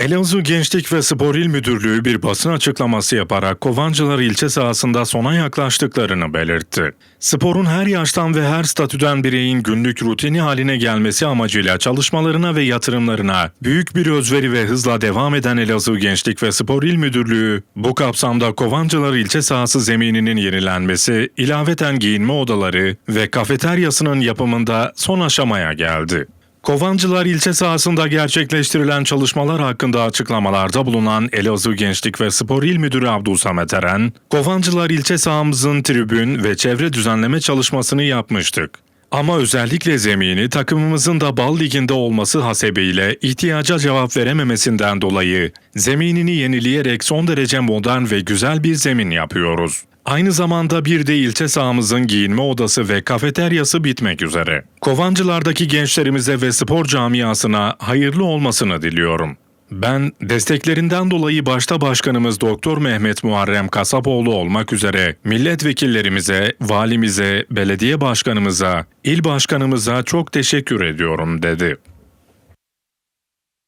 Elazığ Gençlik ve Spor İl Müdürlüğü bir basın açıklaması yaparak Kovancılar ilçe sahasında sona yaklaştıklarını belirtti. Sporun her yaştan ve her statüden bireyin günlük rutini haline gelmesi amacıyla çalışmalarına ve yatırımlarına büyük bir özveri ve hızla devam eden Elazığ Gençlik ve Spor İl Müdürlüğü, bu kapsamda Kovancılar ilçe sahası zemininin yenilenmesi, ilaveten giyinme odaları ve kafeteryasının yapımında son aşamaya geldi. Kovancılar ilçe sahasında gerçekleştirilen çalışmalar hakkında açıklamalarda bulunan Elazığ Gençlik ve Spor İl Müdürü Abdülsamet Eren, Kovancılar ilçe sahamızın tribün ve çevre düzenleme çalışmasını yapmıştık. Ama özellikle zemini takımımızın da bal liginde olması hasebiyle ihtiyaca cevap verememesinden dolayı zeminini yenileyerek son derece modern ve güzel bir zemin yapıyoruz. Aynı zamanda bir de ilçe sahamızın giyinme odası ve kafeteryası bitmek üzere. Kovancılardaki gençlerimize ve spor camiasına hayırlı olmasını diliyorum. Ben desteklerinden dolayı başta başkanımız Doktor Mehmet Muharrem Kasapoğlu olmak üzere milletvekillerimize, valimize, belediye başkanımıza, il başkanımıza çok teşekkür ediyorum dedi.